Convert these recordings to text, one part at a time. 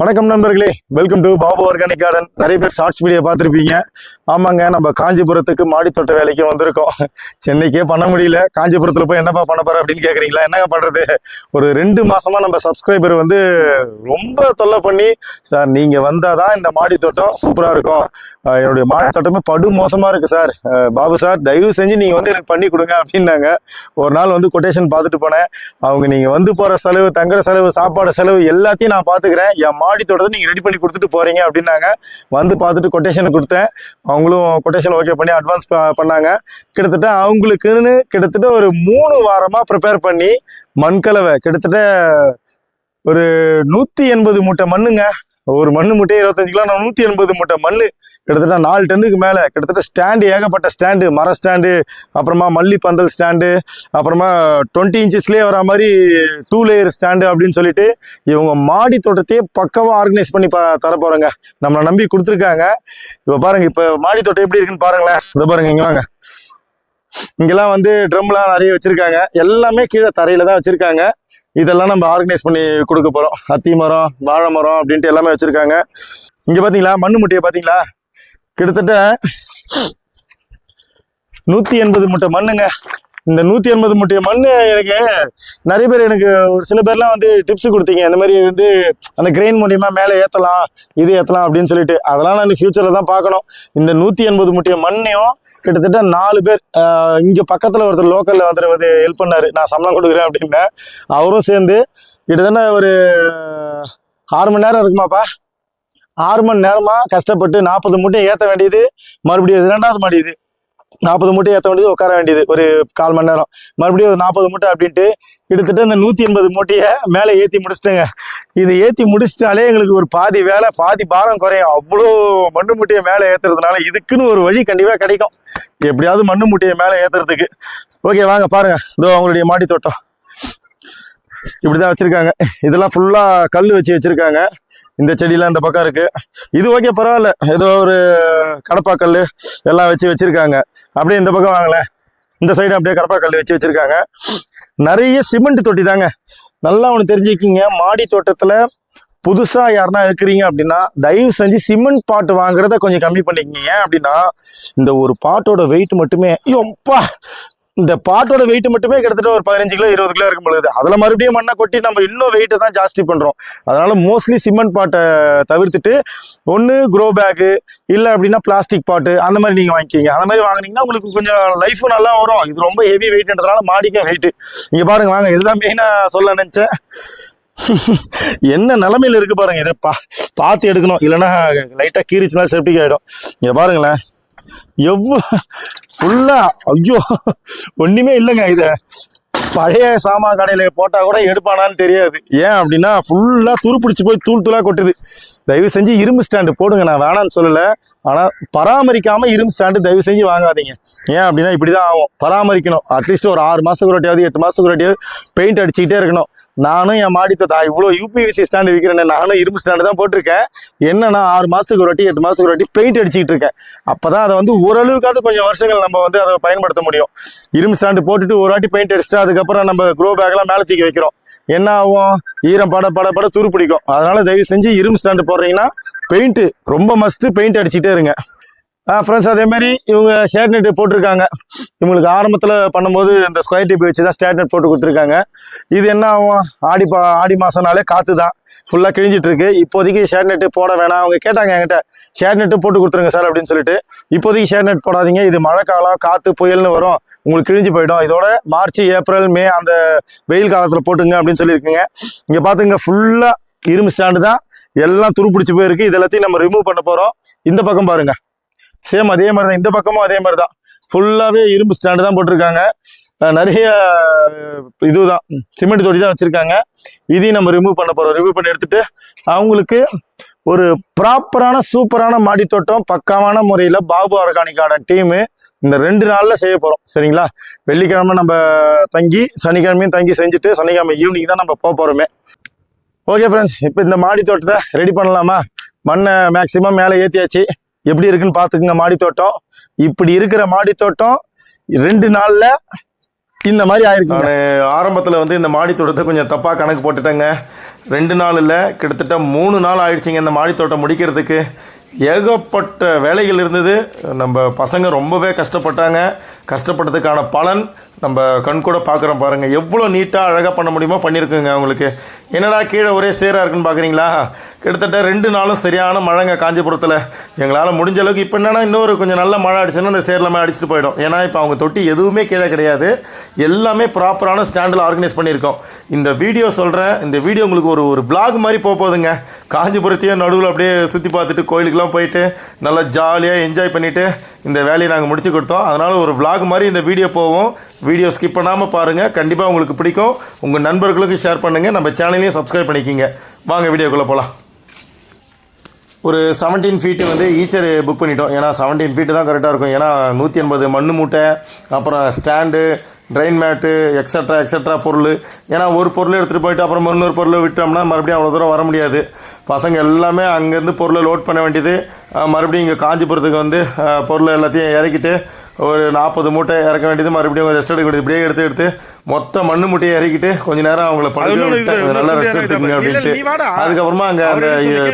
வணக்கம் நண்பர்களே. Welcome to Babu organic garden நிறைய பேர் ஷார்ட்ஸ் வீடியோ பார்த்துருப்பீங்க. ஆமாங்க நம்ம காஞ்சிபுரத்துக்கு மாடித்தோட்ட வேலைக்கு வந்திருக்கோம். சென்னைக்கே பண்ண முடியல. காஞ்சிபுரத்தில் போய் என்னப்பா பண்ண போற அப்படின்னு கேட்குறீங்களா என்னங்க பண்ணுறது ஒரு ரெண்டு மாசமா நம்ம சப்ஸ்கிரைபர் வந்து ரொம்ப தொல்லை பண்ணி சார் நீங்கள் வந்தால் தான் இந்த மாடித்தோட்டம் சூப்பராக இருக்கும். என்னுடைய மாடித்தோட்டமே படு மோசமாக இருக்குது சார். பாபு சார் தயவு செஞ்சு நீங்கள் வந்து எனக்கு பண்ணி கொடுங்க அப்படின்னாங்க. ஒரு நாள் வந்து கொட்டேஷன் பார்த்துட்டு போனேன். அவங்க நீங்கள் வந்து போகிற செலவு தங்குற செலவு சாப்பாடு செலவு எல்லாத்தையும் நான் பார்த்துக்கிறேன். என் மாடி தோட்டத்தை நீங்கள் ரெடி பண்ணி கொடுத்துட்டு போகிறீங்க அப்படின்னாங்க. வந்து பார்த்துட்டு கொட்டேஷன் கொடுத்தேன். அவங்களும் கொட்டேஷன் ஓகே பண்ணி அட்வான்ஸ் பண்ணாங்க. கிட்டத்தட்ட அவங்களுக்குன்னு கிட்டத்தட்ட ஒரு மூணு வாரமாக ப்ரிப்பேர் பண்ணி மண்கலவை. கிட்டத்தட்ட ஒரு நூற்றி எண்பது மூட்டை மண்ணுங்க. ஒரு மண்ணு மூட்டையே இருபத்தஞ்சு கிலோ நான் நூற்றி எண்பது மூட்டை மண் கிட்டத்தட்ட நாலு டன்னுக்கு மேலே. கிட்டத்தட்ட ஸ்டாண்டு ஏகப்பட்ட ஸ்டாண்டு மர ஸ்டாண்டு அப்புறமா மல்லி பந்தல் ஸ்டாண்டு அப்புறமா டுவெண்ட்டி இன்ச்சஸ்லேயே வர மாதிரி டூ லேயர் ஸ்டாண்டு அப்படின்னு சொல்லிட்டு இவங்க மாடி தோட்டத்தையே பக்கவாக ஆர்கனைஸ் பண்ணி பா தர போகிறாங்க நம்மளை நம்பி கொடுத்துருக்காங்க. இப்போ பாருங்கள் இப்போ மாடி தோட்டம் எப்படி இருக்குன்னு பாருங்களேன். இதை பாருங்க இங்கே வாங்க. இங்கெல்லாம் வந்து ட்ரம்லாம் நிறைய வச்சிருக்காங்க. எல்லாமே கீழே தரையில் தான் வச்சுருக்காங்க. இதெல்லாம் நம்ம ஆர்கனைஸ் பண்ணி கொடுக்க போறோம். அத்தி மரம் வாழை மரம் அப்படின்ட்டு எல்லாமே வச்சிருக்காங்க. இங்க பாத்தீங்களா? மண்ணு முட்டையை பாத்தீங்களா? கிட்டத்தட்ட நூத்தி எண்பது மூட்டை மண்ணுங்க. இந்த நூத்தி எண்பது மூட்டை மண்ணு எனக்கு நிறைய பேர் எனக்கு ஒரு சில பேர்லாம் வந்து டிப்ஸ் கொடுத்தீங்க. இந்த மாதிரி வந்து அந்த கிரெயின் மூலியமா மேலே ஏத்தலாம் இது ஏத்தலாம் அப்படின்னு சொல்லிட்டு. அதெல்லாம் நான் ஃபியூச்சர்ல தான் பார்க்கணும். இந்த நூத்தி எண்பது மூட்டை மண்ணையும் கிட்டத்தட்ட நாலு பேர் இங்கே இங்க பக்கத்துல ஒருத்தர் லோக்கல்ல வந்து வந்து ஹெல்ப் பண்ணாரு. நான் சம்பளம் கொடுக்குறேன் அப்படின்னு. அவரும் சேர்ந்து கிட்டத்தட்ட ஒரு ஆறு மணி நேரம் இருக்குமாப்பா? ஆறு மணி நேரமா கஷ்டப்பட்டு நாற்பது மூட்டை ஏற்ற வேண்டியது. மறுபடியும் இது ரெண்டாவது மாடி இது. நாற்பது மூட்டை ஏற்ற வேண்டியது உட்கார வேண்டியது. ஒரு கால் மணி நேரம். மறுபடியும் ஒரு நாற்பது மூட்டை அப்படின்ட்டு கிட்டத்தட்ட இந்த நூற்றி எண்பது மூட்டையை மேலே ஏற்றி முடிச்சிட்டேங்க. இது ஏற்றி முடிச்சிட்டாலே எங்களுக்கு ஒரு பாதி வேலை பாதி பாரம் குறையும். அவ்வளோ மண்ணு மூட்டையை மேலே ஏற்றுறதுனால இதுக்குன்னு ஒரு வழி கண்டிப்பாக கிடைக்கும். எப்படியாவது மண்ணு மூட்டையை மேலே ஏற்றுறதுக்கு ஓகே வாங்க பாருங்கள் இதோ அவங்களுடைய மாடி தோட்டம் இப்படி தான் வச்சுருக்காங்க. இதெல்லாம் ஃபுல்லாக கல் வச்சு வச்சுருக்காங்க. இந்த செடியெலாம் இந்த பக்கம் இருக்குது இது ஓகே பரவாயில்ல. ஏதோ ஒரு கடப்பாக்கல் எல்லாம் வச்சு வச்சுருக்காங்க. அப்படியே இந்த பக்கம் வாங்கலை இந்த சைடு அப்படியே கடப்பாக்கல் வச்சு வச்சுருக்காங்க. நிறைய சிமெண்ட் தொட்டி தாங்க. நல்லா ஒன்று தெரிஞ்சுக்கிங்க. மாடி தோட்டத்தில் புதுசாக யாருன்னா இருக்கிறீங்க அப்படின்னா தயவு செஞ்சு சிமெண்ட் பாட்டு வாங்குறத கொஞ்சம் கம்மி பண்ணிக்கிங்க. ஏன் அப்படின்னா இந்த ஒரு பாட்டோட வெயிட் மட்டுமே ஐயோப்பா இந்த பாட்டோட வெயிட் மட்டுமே கிட்டத்தட்ட ஒரு பதினஞ்சு கிலோ இருபது கிலோ இருக்கும் பொழுது. அதில் மறுபடியும் மண்ணை கொட்டி நம்ம இன்னும் வெயிட்டை தான் ஜாஸ்தி பண்ணுறோம் அதனால் மோஸ்ட்லி சிமெண்ட் பாட்டை தவிர்த்துட்டு ஒன்று க்ரோ பேக்கு இல்லை அப்படின்னா பிளாஸ்டிக் பாட்டு அந்த மாதிரி நீங்கள் வாங்கிக்கிங்க. அந்த மாதிரி வாங்குனீங்கன்னா உங்களுக்கு கொஞ்சம் லைஃபும் நல்லா வரும். இது ரொம்ப ஹெவி வெயிட்ன்றதுனால மாடிக்கும் வெயிட்டு இங்கே பாருங்க வாங்க. இதுதான் மெயினாக சொல்ல நினச்சேன். என்ன நிலமையில இருக்கு பாருங்க இதை பா பார்த்து எடுக்கணும். இல்லைன்னா லைட்டாக கீரிச்சுனா செப்டிக் ஆகிடும் இங்கே பாருங்களேன். எவ்வளோ ஃபுல்லா ஐயோ ஒண்ணுமே இல்லைங்க இத. பழைய சாமான் கடையில் போட்டால் கூட எடுப்பானான்னு தெரியாது. ஏன் அப்படின்னா ஃபுல்லாக துருப்பிடிச்சு போய் தூள் தூளாக கொட்டுது. தயவு செஞ்சு இரும்பு ஸ்டாண்டு போடுங்க. நான் வேணான்னு சொல்லலை. ஆனால் பராமரிக்காமல் இரும்பு ஸ்டாண்டு தயவு செஞ்சு வாங்காதீங்க. ஏன் அப்படின்னா இப்படி தான் ஆகும். பராமரிக்கணும். அட்லீஸ்ட் ஒரு ஆறு மாதத்துக்கு ஒரு வாட்டியாவது எட்டு மாதத்துக்கு ஒரு பெயிண்ட் அடிச்சுக்கிட்டே இருக்கணும். நானும் என் மாடி தோட்டம் இவ்வளோ யூபிவிசி ஸ்டாண்டு விற்கிறேன் நானும் இரும்பு ஸ்டாண்டு தான் போட்டிருக்கேன். என்னன்னா ஆறு மாதத்துக்கு ஒரு வாட்டி எட்டு மாதத்துக்கு ஒரு வாட்டி பெயிண்ட் அடிச்சுக்கிட்டு இருக்கேன். அப்போ தான் அதை வந்து ஓரளவுக்காவது கொஞ்சம் வருஷங்கள் நம்ம வந்து அதை பயன்படுத்த முடியும். இரும்பு ஸ்டாண்டு போட்டுட்டு ஒரு வாட்டி பெயிண்ட் அடிச்சுட்டு அதுக்கப்புறம் நம்ம க்ரோ பேக்கெல்லாம் மேலே தூக்கி வைக்கிறோம். என்ன ஆகும்? ஈரம் பட பட பட துரு பிடிக்கும் அதனால தயவு செஞ்சு இரும்பு ஸ்டாண்டு போடுறீங்கன்னா பெயிண்ட்டு ரொம்ப மஸ்ட் பெயிண்ட் அடிச்சுட்டே இருங்க. ஃப்ரெண்ட்ஸ் அதே மாதிரி இவங்க ஷேட் நெட் போட்டிருக்காங்க. இவங்களுக்கு ஆரம்பத்தில் பண்ணும்போது இந்த ஸ்கொயர் டிப் வச்சு தான் ஸ்டேட் நெட் போட்டு கொடுத்துருக்காங்க. இது என்ன ஆகும்? ஆடி பா ஆடி மாதம்னாலே காற்று தான். ஃபுல்லாக கிழிஞ்சிட்ருக்கு இப்போதைக்கு ஷேட் நெட்டு போட வேணாம். அவங்க கேட்டாங்க என்கிட்ட ஷேட் நெட்டு போட்டு கொடுத்துருங்க சார் அப்படின்னு சொல்லிட்டு. இப்போதைக்கு ஷேட் நெட் போடாதீங்க. இது மழை காலம் காற்று புயல்னு வரும். உங்களுக்கு கிழிஞ்சு போயிடும். இதோட மார்ச் ஏப்ரல் மே அந்த வெயில் காலத்தில் போட்டுங்க அப்படின்னு சொல்லியிருக்குங்க. இங்கே பார்த்துங்க ஃபுல்லாக இரும்பு ஸ்டாண்டு தான். எல்லாம் துருப்பிடிச்சு போயிருக்கு. இது எல்லாத்தையும் நம்ம ரிமூவ் பண்ண போகிறோம் இந்த பக்கம் பாருங்கள் சேம் அதே மாதிரி தான் இந்த பக்கமும் அதே மாதிரி தான் ஃபுல்லாகவே இரும்பு ஸ்டாண்டு தான் போட்டிருக்காங்க. நிறைய இதுதான். சிமெண்ட் தொட்டி தான் வச்சுருக்காங்க. இதையும் நம்ம ரிமூவ் பண்ண போகிறோம் ரிமூவ் பண்ணி எடுத்துகிட்டு அவங்களுக்கு ஒரு ப்ராப்பரான சூப்பரான மாடி தோட்டம் பக்காவான முறையில் பாபு ஆர்கானிக் கார்டன் டீமு இந்த ரெண்டு நாளில் செய்ய போகிறோம் சரிங்களா? வெள்ளிக்கிழமை நம்ம தங்கி சனிக்கிழமையும் தங்கி செஞ்சுட்டு சனிக்கிழமை ஈவினிங் தான் நம்ம போக போகிறோமே ஓகே ஃப்ரெண்ட்ஸ் இப்போ இந்த மாடி தோட்டத்தை ரெடி பண்ணலாமா? மண்ணை மேக்ஸிமம் மேலே ஏற்றியாச்சு எப்படி இருக்குன்னு பார்த்துக்குங்க மாடி தோட்டம் இப்படி இருக்கிற மாடி தோட்டம் ரெண்டு நாளில் இந்த மாதிரி ஆயிருக்கு நான் ஆரம்பத்தில் வந்து இந்த மாடி தோட்டத்தை கொஞ்சம் தப்பாக கணக்கு போட்டுட்டேங்க. ரெண்டு நாள் இல்லை கிட்டத்தட்ட மூணு நாள் ஆயிடுச்சுங்க இந்த மாடி தோட்டம் முடிக்கிறதுக்கு. ஏகப்பட்ட வேலைகள் இருந்தது. நம்ம பசங்க ரொம்பவே கஷ்டப்பட்டாங்க. கஷ்டப்பட்டதுக்கான பலன் நம்ம கண் கூட பார்க்குறோம் பாருங்கள் எவ்வளோ நீட்டாக அழகாக பண்ண முடியுமோ பண்ணியிருக்குங்க அவங்களுக்கு. என்னடா கீழே ஒரே சேராக இருக்குன்னு பார்க்குறீங்களா? கிட்டத்தட்ட ரெண்டு நாளும் சரியான மழைங்க காஞ்சிபுரத்தில். எங்களால் முடிஞ்ச அளவுக்கு இப்போ என்னென்னா இன்னொரு கொஞ்சம் நல்ல மழை அடிச்சுன்னா அந்த சேர்லாமே அடிச்சுட்டு போயிடும். ஏன்னா இப்போ அவங்க தொட்டி எதுவுமே கீழே கிடையாது. எல்லாமே ப்ராப்பரான ஸ்டாண்டில் ஆர்கனைஸ் பண்ணியிருக்கோம். இந்த வீடியோ சொல்கிறேன் இந்த வீடியோ உங்களுக்கு ஒரு ஒரு பிளாக் மாதிரி போக போகுதுங்க. காஞ்சிபுரத்தையும் நடுவில் அப்படியே சுற்றி பார்த்துட்டு கோயிலுக்குலாம் போயிட்டு நல்லா ஜாலியாக என்ஜாய் பண்ணிவிட்டு இந்த வேலையை நாங்கள் முடிச்சு கொடுத்தோம். அதனால் ஒரு vlog மாதிரி இந்த வீடியோ போவோம் வீடியோ ஸ்கிப் பண்ணாமல் பாருங்கள் கண்டிப்பாக உங்களுக்கு பிடிக்கும். உங்கள் நண்பர்களுக்கு ஷேர் பண்ணுங்கள் நம்ம சேனலையும் சப்ஸ்கிரைப் பண்ணிக்கிங்க. வாங்க வீடியோக்குள்ளே போகலாம் ஒரு செவன்டீன் ஃபீட்டு வந்து ஈச்சர் புக் பண்ணிட்டோம். ஏன்னா செவன்டீன் ஃபீட்டு தான் கரெக்டாக இருக்கும். ஏன்னா நூற்றி எண்பது மண் மூட்டை அப்புறம் stand drain mat extra extra பொருள். ஏன்னா ஒரு பொருள் எடுத்துகிட்டு போயிட்டு அப்புறம் இன்னொரு பொருளை விட்டோம்னா மறுபடியும் அவ்வளோ தூரம் வர முடியாது. பசங்க எல்லாமே அங்கேருந்து பொருளை லோட் பண்ண வேண்டியது. மறுபடியும் இங்கே காஞ்சிபுரத்துக்கு வந்து பொருளை எல்லாத்தையும் இறக்கிட்டு ஒரு நாற்பது மூட்டை இறக்க வேண்டியது மறுபடியும் ரெஸ்ட் எடுக்க இப்படியே எடுத்து எடுத்து மொத்த மண்ணு மூட்டையை இறக்கிட்டு கொஞ்ச நேரம் அவங்கள கொஞ்சம் நல்லா ரெஸ்ட் எடுத்துக்கங்க. அப்படின்ட்டு. அதுக்கப்புறமா அங்கே அந்த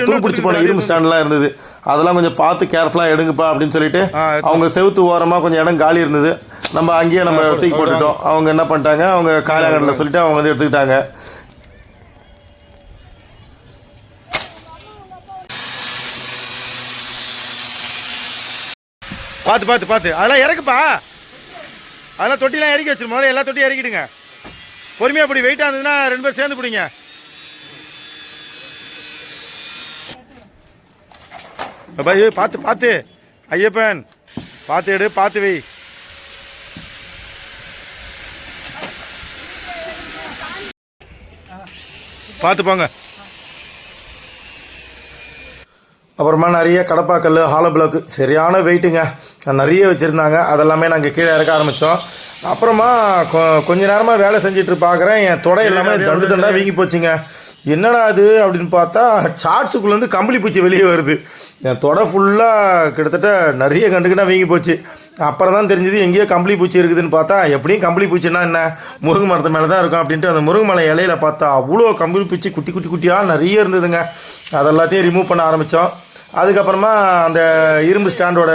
துரு பிடிச்சி போன இரும்பு ஸ்டாண்ட்லாம் இருந்தது. அதெல்லாம் கொஞ்சம் பார்த்து கேர்ஃபுல்லாக எடுங்கப்பா அப்படின்னு சொல்லிட்டு. அவங்க செவுத்து ஓரமாக கொஞ்சம் இடம் காலி இருந்தது. நம்ம அங்கேயே நம்ம தூக்கி போட்டுட்டோம் அவங்க என்ன பண்ணிட்டாங்க? அவங்க காலாங்கடல சொல்லிட்டு அவங்க வந்து எடுத்துக்கிட்டாங்க. பார்த்து பார்த்து பார்த்து அதெல்லாம் இறக்குப்பா. அதெல்லாம் தொட்டிலாம் இறக்கி வச்சிரு. முதல்ல எல்லா தொட்டியும் இறக்கிடுங்க. பொறுமையாக அப்படி வெயிட்டாக இருந்ததுன்னா ரெண்டு பேரும் சேர்ந்து பிடிங்க. பாய் பார்த்து பார்த்து ஐயப்பன் பார்த்து எடு பார்த்து வை. பார்த்து போங்க அப்புறமா நிறைய கடப்பாக்கல் ஹாலோ பிளாக்கு சரியான வெயிட்டுங்க நிறைய வச்சுருந்தாங்க. அதெல்லாமே நாங்கள் கீழே இறக்க ஆரம்பித்தோம் அப்புறமா கொஞ்ச நேரமாக வேலை செஞ்சுட்டு பார்க்குறேன் என் தொடை எல்லாமே தண்டு தண்டாக வீங்கி போச்சுங்க. என்னடா அது அப்படின்னு பார்த்தா சார்ட்ஸுக்குள்ளேருந்து கம்பளி பூச்சி வெளியே வருது. என் தொடை ஃபுல்லாக கிட்டத்தட்ட நிறைய கண்டுக்கிட்டா வீங்கி போச்சு. அப்புறம் தான் தெரிஞ்சது எங்கேயோ கம்பளி பூச்சி இருக்குதுன்னு பார்த்தா எப்படியும் கம்பளி பூச்சின்னா என்ன? முருங்கை மரத்து மேலே தான் இருக்கும் அப்படின்ட்டு அந்த முருங்கை மலை இலையில பார்த்தா அவ்வளோ கம்பளி பூச்சி குட்டி குட்டி குட்டியாக நிறைய இருந்ததுங்க. அதெல்லாத்தையும் ரிமூவ் பண்ண ஆரம்பித்தோம் அதுக்கப்புறமா அந்த இரும்பு ஸ்டாண்டோட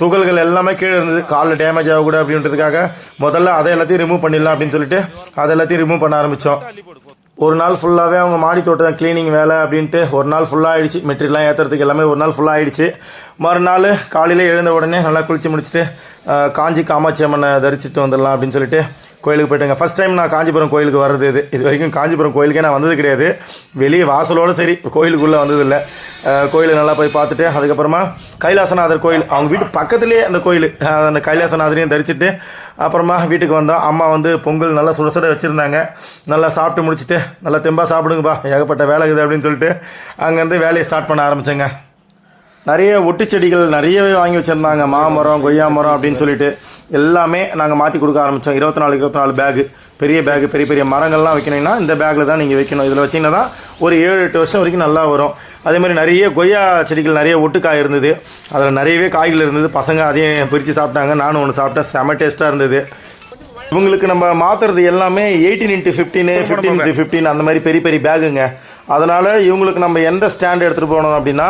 துகள்கள் எல்லாமே கீழே இருந்தது. காலில் டேமேஜ் ஆகக்கூடாது அப்படின்றதுக்காக முதல்ல அதை எல்லாத்தையும் ரிமூவ் பண்ணிடலாம் அப்படின்னு சொல்லிட்டு அதை எல்லாத்தையும் ரிமூவ் பண்ண ஆரம்பித்தோம் ஒரு நாள் ஃபுல்லாகவே அவங்க மாடி தோட்டம் க்ளீனிங் வேலை அப்படின்ட்டு ஒரு நாள் ஃபுல்லாக ஆகிடுச்சு மெட்டீரியல்லாம் ஏற்றுறதுக்கு எல்லாமே ஒரு நாள் ஃபுல்லாக ஆகிடுச்சு மறுநாள் காலையில் எழுந்த உடனே நல்லா குளிச்சு முடிச்சுட்டு காஞ்சி காமாட்சி அம்மனை தரிசிட்டு வந்துடலாம் அப்படின்னு சொல்லிட்டு கோயிலுக்கு போயிட்டேங்க. ஃபஸ்ட் டைம் நான் காஞ்சிபுரம் கோயிலுக்கு வர்றது இது. இது வரைக்கும் காஞ்சிபுரம் கோயிலுக்கே நான் வந்தது கிடையாது. வெளியே வாசலோட சரி கோயிலுக்குள்ளே வந்ததில்லை. கோயிலை நல்லா போய் பார்த்துட்டு அதுக்கப்புறமா கைலாசநாதர் கோயில். அவங்க வீட்டு பக்கத்துலேயே அந்த கோயில் அந்த கைலாசநாதரையும் தரிச்சிட்டு அப்புறமா வீட்டுக்கு வந்தோம். அம்மா வந்து பொங்கல் நல்லா சுட சுட வச்சுருந்தாங்க. நல்லா சாப்பிட்டு முடிச்சுட்டு நல்லா தெம்பாக சாப்பிடுங்கப்பா ஏகப்பட்ட வேலை இருக்குது அப்படின்னு சொல்லிட்டு அங்கேருந்து வேலையை ஸ்டார்ட் பண்ண ஆரம்பித்தேங்க நிறைய ஒட்டு செடிகள் நிறையவே வாங்கி வச்சுருந்தாங்க. மாமரம் கொய்யா மரம் அப்படின்னு சொல்லிட்டு எல்லாமே நாங்கள் மாற்றி கொடுக்க ஆரம்பித்தோம் இருபத்தி நாலு இருபத்தி நாலு பேகு பெரிய பேகு பெரிய பெரிய மரங்கள்லாம் வைக்கணும்னா இந்த பேக்கில் தான் நீங்கள் வைக்கணும். இதில் வச்சிங்கன்னா தான் ஒரு ஏழு எட்டு வருஷம் வரைக்கும் நல்லா வரும். அதே மாதிரி நிறைய கொய்யா செடிகள் நிறைய ஒட்டுக்காய் இருந்தது. அதில் நிறையவே காய்கள் இருந்தது. பசங்க அதையும் பிரித்து சாப்பிட்டாங்க. நானும் ஒன்று சாப்பிட்டேன். செம டேஸ்ட்டாக இருந்தது. இவங்களுக்கு நம்ம மாற்றுறது எல்லாமே eighteen into fifteen fifteen into fifteen அந்த மாதிரி பெரிய பெரிய பேகுங்க அதனால் இவங்களுக்கு நம்ம எந்த ஸ்டாண்ட் எடுத்துகிட்டு போகணும் அப்படின்னா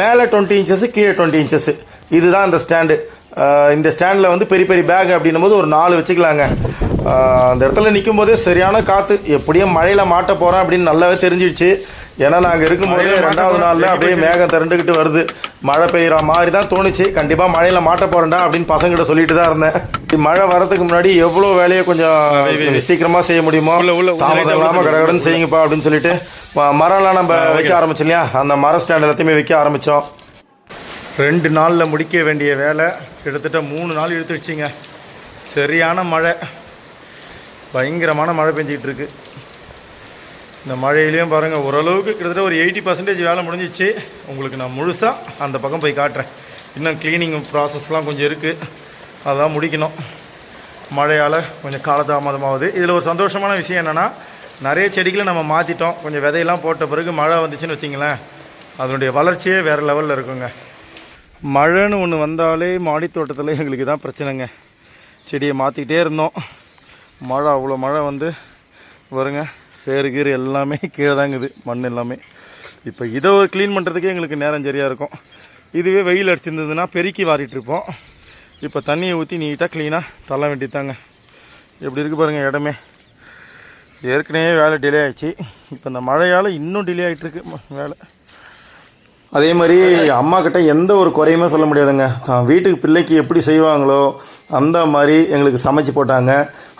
மேலே டுவெண்ட்டி இன்ச்சஸ் கீழே டுவெண்ட்டி இன்ச்சஸ். இதுதான் அந்த ஸ்டாண்டு. இந்த ஸ்டாண்டில் வந்து பெரிய பெரிய பேக் அப்படின்னும் போது ஒரு நாலு வச்சுக்கலாங்க. அந்த இடத்துல நிற்கும் போதே சரியான காற்று எப்படியும் மழையில் மாட்ட போகிறேன் அப்படின்னு நல்லாவே தெரிஞ்சிடுச்சு. ஏன்னா நாங்கள் இருக்கும்போது ரெண்டாவது. நாளில் அப்படியே மேகம் திரண்டுக்கிட்டு வருது. மழை பெய்கிற மாதிரி தான் தோணுச்சு. கண்டிப்பாக மழையில் மாட்ட போகிறேன்டா அப்படின்னு பசங்கிட்ட சொல்லிட்டு தான் இருந்தேன். மழை வரதுக்கு முன்னாடி எவ்வளோ வேலையை கொஞ்சம் சீக்கிரமாக செய்ய முடியுமோ? தாமதம் இல்லாமல் கடகடன்னு செய்யுங்கப்பா அப்படின்னு சொல்லிட்டு மரம்லாம் நம்ம வைக்க ஆரம்பிச்சோம் இல்லையா அந்த மரம் ஸ்டாண்ட் எல்லாத்தையுமே வைக்க ஆரம்பித்தோம் ரெண்டு நாளில் முடிக்க வேண்டிய வேலை கிட்டத்தட்ட மூணு நாள் இழுத்துடுச்சிங்க சரியான மழை. பயங்கரமான மழை பெஞ்சிக்கிட்டு இருக்கு. இந்த மழையிலையும் பாருங்கள் ஓரளவுக்கு கிட்டத்தட்ட ஒரு எயிட்டி பர்சன்டேஜ் வேலை முடிஞ்சிச்சு. உங்களுக்கு நான் முழுசாக அந்த பக்கம் போய் காட்டுறேன். இன்னும் க்ளீனிங் ப்ராசஸ்லாம் கொஞ்சம் இருக்குது அதான் முடிக்கணும். மழையால் கொஞ்சம் காலதாமதமாகுது. இதில் ஒரு சந்தோஷமான விஷயம் என்னென்னா நிறைய செடிகளை நம்ம மாற்றிட்டோம் கொஞ்சம் விதையெல்லாம் போட்ட பிறகு மழை வந்துச்சுன்னு வச்சிங்களேன். அதனுடைய வளர்ச்சியே வேறு லெவலில் இருக்குங்க. மழைன்னு ஒன்று வந்தாலே மாடி தோட்டத்தில் எங்களுக்கு தான் பிரச்சனைங்க. செடியை மாற்றிக்கிட்டே இருந்தோம். மழை அவ்வளோ மழை வந்து வருங்க. சேறு கீறு எல்லாமே கீழே தாங்குது. மண் எல்லாமே. இப்போ இதை ஒரு க்ளீன் பண்ணுறதுக்கே எங்களுக்கு நேரம் சரியாக இருக்கும். இதுவே வெயில் அடிச்சிருந்ததுன்னா பெருக்கி வாரிட்டுருப்போம் இப்போ தண்ணியை ஊற்றி நீட்டாக க்ளீனாக தள்ள வேண்டியதாங்க எப்படி இருக்குது பாருங்கள் இடமே. ஏற்கனவே வேலை டிலே ஆயிடுச்சு. இப்போ இந்த மழையால் இன்னும் டிலே ஆகிட்டுருக்கு வேலை. அதே மாதிரி அம்மா கிட்ட எந்த ஒரு குறையுமே சொல்ல முடியாதுங்க. தான் வீட்டுக்கு பிள்ளைக்கு எப்படி செய்வாங்களோ அந்த மாதிரி எங்களுக்கு சமைச்சு போட்டாங்க.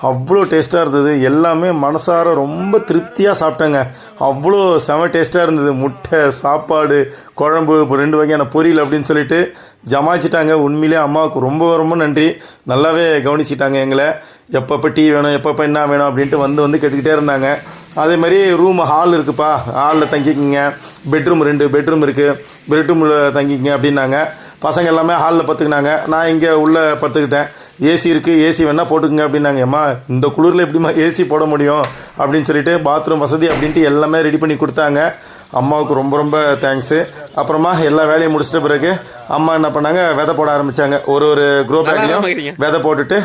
அவ்வளோ டேஸ்ட்டாக இருந்தது. எல்லாமே மனசார ரொம்ப திருப்தியாக சாப்பிட்டேங்க. அவ்வளோ செம டேஸ்ட்டாக இருந்தது. முட்டை சாப்பாடு குழம்பு இப்போ ரெண்டு வகையான பொரியல் அப்படின்னு சொல்லிட்டு ஜமாச்சிட்டாங்க உண்மையிலே அம்மாவுக்கு ரொம்ப ரொம்ப நன்றி. நல்லாவே கவனிச்சிட்டாங்க எங்களை. எப்பப்போ டீ வேணும் எப்பப்போ என்ன வேணும் அப்படின்ட்டு வந்து வந்து கேட்டுக்கிட்டே இருந்தாங்க. அதே மாதிரி ரூம் ஹால் இருக்குப்பா. ஹாலில் தங்கிக்கிங்க. பெட்ரூம் ரெண்டு பெட்ரூம் இருக்குது பெட்ரூமில் தங்கிக்கிங்க அப்படின்னாங்க. பசங்க எல்லாமே ஹாலில் படுத்துக்கினாங்க. நான் இங்கே உள்ளே படுத்துக்கிட்டேன். ஏசி இருக்குது ஏசி வேணால் போட்டுக்குங்க அப்படின்னாங்க. அம்மா இந்த குளிரில் எப்படிம்மா ஏசி போட முடியும்? அப்படின்னு சொல்லிட்டு பாத்ரூம் வசதி அப்படின்ட்டு எல்லாமே ரெடி பண்ணி கொடுத்தாங்க. அம்மாவுக்கு ரொம்ப ரொம்ப தேங்க்ஸு அப்புறமா எல்லா வேலையும் முடிச்சிட்ட பிறகு அம்மா என்ன பண்ணாங்க? விதை போட ஆரம்பித்தாங்க ஒரு ஒரு க்ரோ பேக்லையும் விதை போட்டுட்டு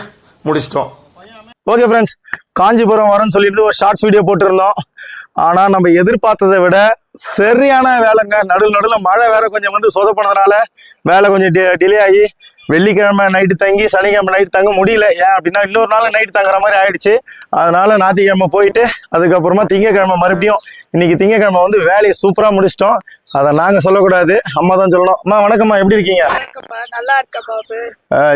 முடிச்சிட்டோம். ஓகே ஃப்ரெண்ட்ஸ் காஞ்சிபுரம் வரேன்னு சொல்லிட்டு ஒரு ஷார்ட்ஸ் வீடியோ போட்டிருந்தோம். ஆனால் நம்ம எதிர்பார்த்ததை விட சரியான வேலைங்க. நடுவில் நடுவில் மழை வேற கொஞ்சம் வந்து சொதப்பினதுனால வேலை கொஞ்சம் டிலே ஆகி வெள்ளிக்கிழமை நைட்டு தங்கி சனிக்கிழமை நைட்டு தங்க முடியல. ஏன் அப்படின்னா இன்னொரு நாள் நைட்டு தங்குற மாதிரி ஆயிடுச்சு. அதனால ஞாயிற்றுக்கிழமை போயிட்டு அதுக்கப்புறமா திங்கக்கிழமை மறுபடியும் இன்னைக்கு திங்கக்கிழமை வந்து வேலையை சூப்பராக முடிச்சிட்டோம். அதை நாங்கள் சொல்லக்கூடாது. அம்மா தான் சொல்லணும். அம்மா வணக்கம்மா. எப்படி இருக்கீங்க? நல்லா இருக்க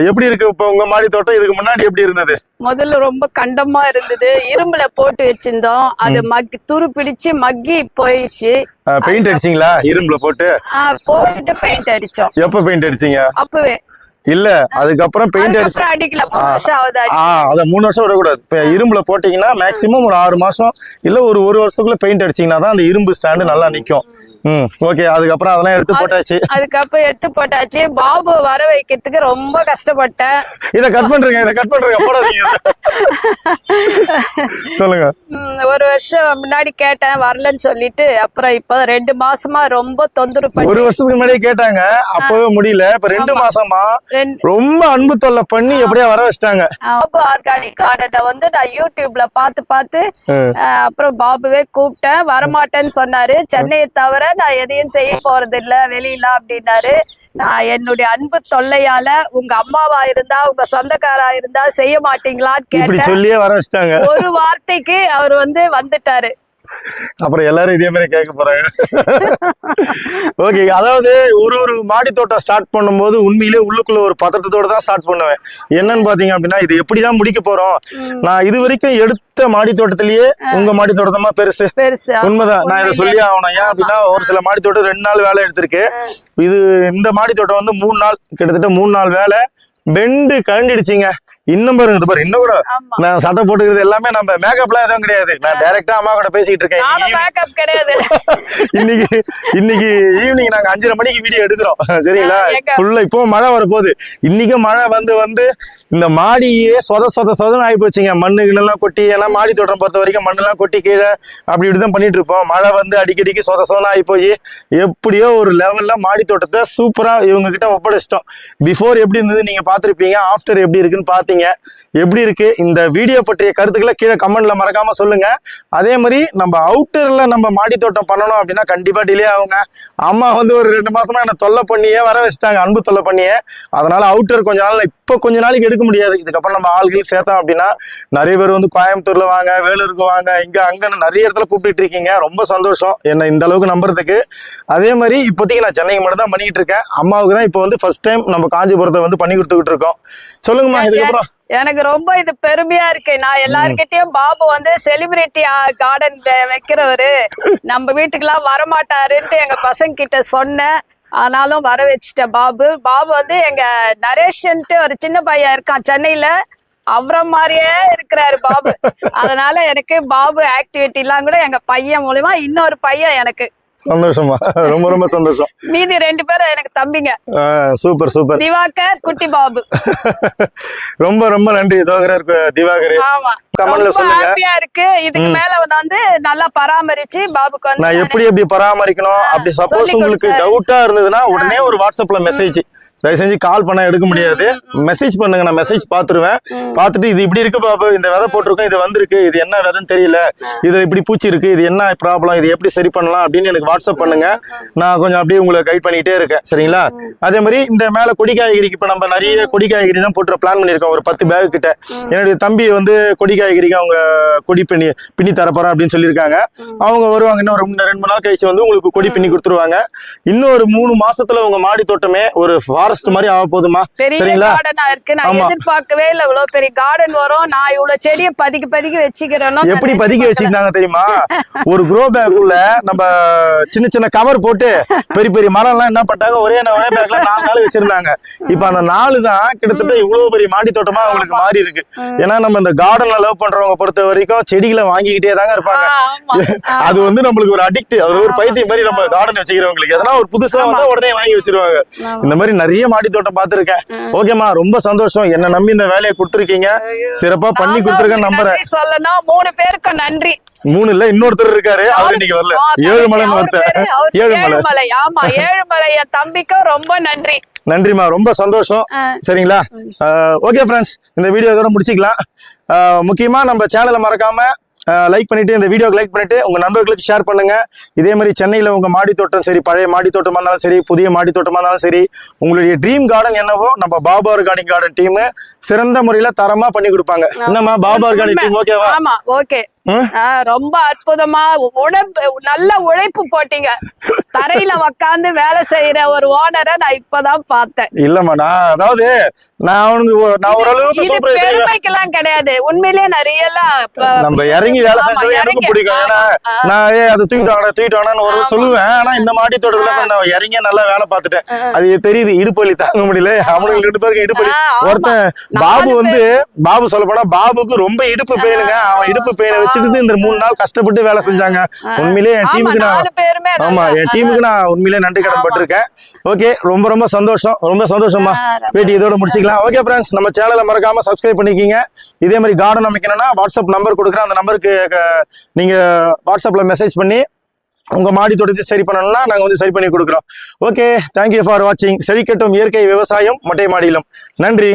எப்படி இருக்கு இப்போ உங்க மாடி தோட்டம்? இதுக்கு முன்னாடி எப்படி இருந்தது? முதல்ல ரொம்ப கண்டமா இருந்தது. இரும்புல போட்டு வச்சிருந்தோம். அது மக்கி துரு பிடிச்சு மக்கி போயிடுச்சு. பெயிண்ட் அடிச்சிங்களா? இரும்புல போட்டு? போட்டுட்டு பெயிண்ட் அடிச்சோம். எப்போ பெயிண்ட் அடிச்சீங்க? அப்பவே. இல்ல அதுக்கப்புறம் பெயிண்ட் அடிக்கல. அதை மூணு வருஷம் விடக்கூடாது. இப்போ இரும்புல போட்டீங்கன்னா மேக்ஸிமம் ஒரு ஆறு மாசம் இல்ல ஒரு ஒரு வருஷத்துக்குள்ள பெயிண்ட் அடிச்சீங்கன்னா தான் அந்த இரும்பு ஸ்டாண்டு நல்லா நிக்கும். ம் ஓகே அதுக்கப்புறம் அதெல்லாம் எடுத்து போட்டாச்சு. அதுக்கப்புறம் எடுத்து போட்டாச்சு. பாபு வர வைக்கிறதுக்கு ரொம்ப கஷ்டப்பட்டேன். இதை கட் பண்றீங்க இதை கட் பண்றீங்க போடாதீங்க. சொல்லுங்க. ஒரு வருஷம் முன்னாடி கேட்டேன் வரலன்னு சொல்லிட்டு அப்புறம் இப்போ ரெண்டு மாசமா ரொம்ப தொந்தரவு ஒரு வருஷத்துக்கு முன்னாடியே கேட்டாங்க அப்பவே முடியல. இப்ப ரெண்டு மாசமா ரொம்ப அன்பு தொல்லை பண்ணி எப்படியா வர வச்சிட்டாங்க. பாபு ஆர்கானிக் கார்டனை வந்து நான் யூடியூப்ல பார்த்து பார்த்து அப்புறம் பாபுவே கூப்பிட்டேன். வரமாட்டேன்னு சொன்னாரு. சென்னையை தவிர நான் எதையும் செய்ய போறது இல்ல வெளியில அப்படின்னாரு. நான் என்னுடைய அன்பு தொல்லையால உங்க அம்மாவா இருந்தா உங்க சொந்தக்காரா இருந்தா செய்ய மாட்டீங்களான்னு கேட்டேன். ஒரு வார்த்தைக்கு அவர் வந்து வந்துட்டாரு. அப்புறம் எல்லாரும் இதே மாதிரி கேட்க போறாங்க. ஓகே அதாவது ஒரு ஒரு மாடி தோட்டம் ஸ்டார்ட் பண்ணும்போது உண்மையிலே உள்ளுக்குள்ள ஒரு பதட்டத்தோட தான் ஸ்டார்ட் பண்ணுவேன். என்னன்னு பாத்தீங்க அப்படின்னா இது எப்படிதான் முடிக்க போறோம்? நான் இது வரைக்கும் எடுத்த மாடி தோட்டத்திலேயே உங்க மாடி தோட்டமா பெருசு. பெருசு. உண்மைதான். நான் இதை சொல்லி ஆகணும். ஏன் அப்படின்னா ஒரு சில மாடி தோட்டம் ரெண்டு நாள் வேலை எடுத்திருக்கு. இது இந்த மாடி தோட்டம் வந்து மூணு நாள் கிட்டத்தட்ட மூணு நாள் வேலை. பெண்டு கழண்டிடுச்சிங்க. இன்னும் பாருங்க இது பாரு இன்னும் கூட நான் சட்டை போட்டுக்கிறது எல்லாமே நம்ம மேக்கப்லாம் எதுவும் கிடையாது. நான் டைரக்டா அம்மா கூட பேசிட்டு இருக்கேன். இன்னைக்கு மேக்கப் கிடையாது. இன்னைக்கு இன்னைக்கு ஈவினிங் நாங்க அஞ்சரை மணிக்கு வீடியோ எடுக்கிறோம். சரிங்களா? ஃபுல்லா இப்போ மழை வரப்போகுது. இன்னைக்கு மழை வந்து வந்து இந்த மாடியே சொத சொத சொதன்னு ஆகி போச்சுங்க. மண்ணு கிண்ணெல்லாம் கொட்டி ஏன்னா மாடி தோட்டம் பொறுத்த வரைக்கும் மண்ணெல்லாம் கொட்டி கீழே அப்படி இப்படி தான் பண்ணிட்டு இருப்போம். மழை வந்து அடிக்கடிக்கு சொத சொதன்னு ஆகி போய் எப்படியோ ஒரு லெவல்ல மாடி தோட்டத்தை சூப்பரா இவங்க கிட்ட ஒப்படைச்சிட்டோம். பிஃபோர் எப்படி இருந்தது நீங்க பார்த்திருப்பீங்க. ஆஃப்டர் எப்படி இருக்குன்னு பார்த்தீங்க. எப்படி இருக்கு? இந்த வீடியோ பற்றிய கருத்துக்களை கீழே கமெண்ட்ல மறக்காம சொல்லுங்க. அதே மாதிரி நம்ம அவுட்டர்ல நம்ம மாடி தோட்டம் பண்ணணும் அப்படின்னா கண்டிப்பா டிலே ஆகுங்க. அம்மா வந்து ஒரு ரெண்டு மாசமா என்ன தொல்லை பண்ணியே வர வச்சுட்டாங்க. அன்பு தொல்லை பண்ணியே. அதனால அவுட்டர் கொஞ்ச நாள் இப்போ கொஞ்ச நாளைக்கு எடுக்க முடியாது. இதுக்கப்புறம் நம்ம ஆள்கள் சேர்த்தோம் அப்படின்னா நிறைய பேர் வந்து கோயம்புத்தூர்ல வாங்க வேலூருக்கு வாங்க இங்க அங்கன்னு நிறைய இடத்துல கூப்பிட்டு இருக்கீங்க. ரொம்ப சந்தோஷம். என்ன இந்த அளவுக்கு நம்புறதுக்கு. அதே மாதிரி இப்போதைக்கு நான் சென்னைக்கு மட்டும் தான் பண்ணிட்டு இருக்கேன். அம்மாவுக்கு தான் இப்போ வந்து ஃபர்ஸ்ட் டைம் நம்ம காஞ்சிபுரத்தை வந்து பண்ணி கொடுத்து கொடுத்துக்கிட்டு இருக்கோம் சொல்லுங்கம்மா இதுக்கப்புறம். எனக்கு ரொம்ப இது பெருமையா இருக்கு. நான் எல்லார்கிட்டயும் பாபு வந்து செலிபிரிட்டி கார்டன் வைக்கிறவரு. நம்ம வீட்டுக்கெல்லாம் வரமாட்டாருன்ட்டு எங்க பசங்க கிட்ட சொன்னேன். ஆனாலும் வர வச்சுட்டேன் பாபு. பாபு வந்து எங்க நரேஷன்ட்டு ஒரு சின்ன பையன் இருக்கான் சென்னையில. அவரை மாதிரியே இருக்கிறாரு பாபு. அதனால எனக்கு பாபு ஆக்டிவிட்டி எல்லாம் கூட எங்க பையன் மூலியமா இன்னொரு பையன் எனக்கு. சந்தோஷமா? ரொம்ப ரொம்ப சந்தோஷம். மீதி ரெண்டு பேரும் எனக்கு தம்பிங்க. Super super. திவாகர் குட்டி பாபு. ரொம்ப ரொம்ப நன்றி தோகரர் திவாகர். கமெண்ட்ல சொல்லுங்க. ஹாப்பியா இருக்கு. இதுக்கு மேல வந்து நல்லா பராமரிச்சு பாபுக்கு வந்து நான் எப்படி எப்படி பராமரிக்கணும்? அப்படி சப்போஸ் உங்களுக்கு. டவுட்டா இருந்ததுன்னா உடனே ஒரு வாட்ஸ்அப்ல மெசேஜ் தயவு செஞ்சு கால் பண்ண எடுக்க முடியாது. மெசேஜ் பண்ணுங்க நான் மெசேஜ் பார்த்துருவேன். பார்த்துட்டு இது இப்படி இருக்கு பாபு இந்த விதை போட்டிருக்கோம் இது வந்திருக்கு இது என்ன விதைன்னு தெரியல. இது இப்படி பூச்சி இருக்கு இது என்ன ப்ராப்ளம் இது எப்படி சரி பண்ணலாம் அப்படின்னு எனக்கு வாட்ஸ்அப் பண்ணுங்க. நான் கொஞ்சம் அப்படியே உங்களை கைட் பண்ணிட்டே இருக்கேன். சரிங்களா? அதே மாதிரி இந்த மேல கொடி காய்கறிக்கு இப்ப நம்ம நிறைய கொடி காய்கறி தான் போட்டு பிளான் பண்ணியிருக்கோம் ஒரு பத்து பேக் கிட்ட. என்னுடைய தம்பி வந்து கொடி காய்கறிக்கு அவங்க கொடி பின்னி பின்னி தரப்போறேன் அப்படின்னு சொல்லியிருக்காங்க. அவங்க வருவாங்க இன்னும் ஒரு ரெண்டு மூணு நாள் கழிச்சு வந்து உங்களுக்கு கொடி பின்னி கொடுத்துருவாங்க. இன்னும் ஒரு மூணு மாசத்துல உங்க மாடி தோட்டமே ஒரு ஃபாரஸ்ட் மாதிரி ஆக போதுமா சரிங்களா? இருக்கு. நான். எதிர்பார்க்கவே இல்ல. இவ்வளவு பெரிய கார்டன் வரும். நான் இவ்வளவு செடியை பதுக்கி பதுக்கி வச்சுக்கிறேனோ எப்படி பதுக்கி. வச்சிருந்தாங்க தெரியுமா? ஒரு க்ரோ பேக்குள்ள நம்ம சின்ன சின்ன கவர் போட்டு பெரிய பெரிய மரம் எல்லாம் என்ன பண்ணிட்டாங்க? ஒரே ஒரே பேக்ல நாலு நாள் வச்சிருந்தாங்க. இப்ப அந்த நாலு தான் கிட்டத்தட்ட இவ்வளவு பெரிய மாடி தோட்டமா அவங்களுக்கு மாறி இருக்கு. ஏன்னா நம்ம இந்த கார்டன்ல லவ் பண்றவங்க பொறுத்த வரைக்கும் செடிகளை வாங்கிக்கிட்டே தாங்க இருப்பாங்க. அது வந்து நம்மளுக்கு ஒரு அடிக்ட் அது ஒரு பைத்தியம் மாதிரி நம்ம கார்டன் வச்சுக்கிறவங்களுக்கு. எதனா ஒரு புதுசா வந்தா உடனே வாங்கி வச்சிருவாங்க. இந்த மாதிரி நிறைய மாடி தோட்டம் பார்த்திருக்கேன். ஓகேம்மா ரொம்ப சந்தோஷம். என்ன நம்பி இந்த வேலையை கொடுத்துருக்கீங்க. சிறப்பா பண்ணி கொடுத்துருக்கேன் நம்புறேன். சொல்லணும். மூணு பேருக்கு நன்றி. மூணு இல்ல இன்னொருத்தர் இருக்காரு. அவரு இன்னைக்கு வரல. ஏழுமலை ஏழுமலை. ஆமா ஏழுமலை. என் தம்பிக்கும் ரொம்ப நன்றி. நன்றிம்மா ரொம்ப சந்தோஷம். சரிங்களா? ஓகே ஃப்ரெண்ட்ஸ் இந்த வீடியோ இதோட முடிச்சுக்கலாம். முக்கியமா நம்ம சேனலை மறக்காம லைக் பண்ணிட்டு இந்த வீடியோக்கு லைக் பண்ணிட்டு உங்க நண்பர்களுக்கு ஷேர் பண்ணுங்க. இதே மாதிரி சென்னையில உங்க மாடி தோட்டம் சரி பழைய மாடி தோட்டமா இருந்தாலும் சரி புதிய மாடி தோட்டமா இருந்தாலும் சரி உங்களுடைய ட்ரீம் கார்டன் என்னவோ நம்ம பாபா ஆர்கானிக் கார்டன் டீம் சிறந்த முறையில தரமா பண்ணி கொடுப்பாங்க. என்னம்மா பாபா ஆர்கானிக் டீம் ஓகேவா ஓகே? ரொம்ப அற்புதமா உழைப்பு நல்ல உழைப்பு போட்டீங்க. தரையில உக்காந்து வேலை செய்யற ஒரு ஓனரை நான் இப்பதான் பார்த்தேன். இல்லம்மா நான் அதாவது நான் அவனுக்கு நான் ஓரளவுக்கு செய்வேன் பெருமைக்கெல்லாம் கிடையாது. உண்மையிலேயே ரியலா நம்ம இறங்கி வேலை செஞ்சது இறங்கி- பிடிக்கும். ஏன்னா நான் ஏ அதை தூக்கிட்டு வாங்கடா தூக்கிட்டு வாங்கன்னு ஒரு சொல்லுவேன். ஆனா இந்த மாடி தோட்டத்துல கொஞ்சம் நான் இறங்கி நல்லா வேலை பார்த்துட்டேன். அது தெரியுது இடுப்பு வலி தாங்க முடியல. அவனுக்கு ரெண்டு பேருக்கு இடுப்பு வலி ஆ, ஆமா. ஒருத்தன் பாபு. வந்து பாபு சொல்ல போனா பாபுக்கு ரொம்ப இடுப்பு பெயினுங்க அவன் இடுப்பு பெயினை வச்சுட்டு இந்த மூணு நாள் கஷ்டப்பட்டு வேலை செஞ்சாங்க. உண்மையிலேயே என் டீமுக்கு நான் ஆமா என் டீமுக்கு நான் உண்மையிலேயே நன்றி கடன் பட்டிருக்கேன். ஓகே ரொம்ப ரொம்ப சந்தோஷம். ரொம்ப சந்தோஷமா பேட்டி இதோட முடிச்சுக்கலாம். ஓகே ஃப்ரெண்ட்ஸ் நம்ம சேனலை மறக்காம சப்ஸ்கிரைப் பண்ணிக்கிங்க. இதே மாதிரி கார்டன் அமைக்கணும்னா வாட்ஸ்அப் நம்பர் கொடுக்குறேன். அந்த நம்பருக்கு நீங்க வாட்ஸ்அப்ல மெசேஜ் பண்ணி உங்க மாடி தோட்டத்தை சரி பண்ணணும்னா நாங்க வந்து சரி பண்ணி கொடுக்குறோம். ஓகே தேங்க்யூ ஃபார் வாட்சிங் செழிக்கட்டும் இயற்கை விவசாயம் மொட்டை மாடியிலும். நன்றி.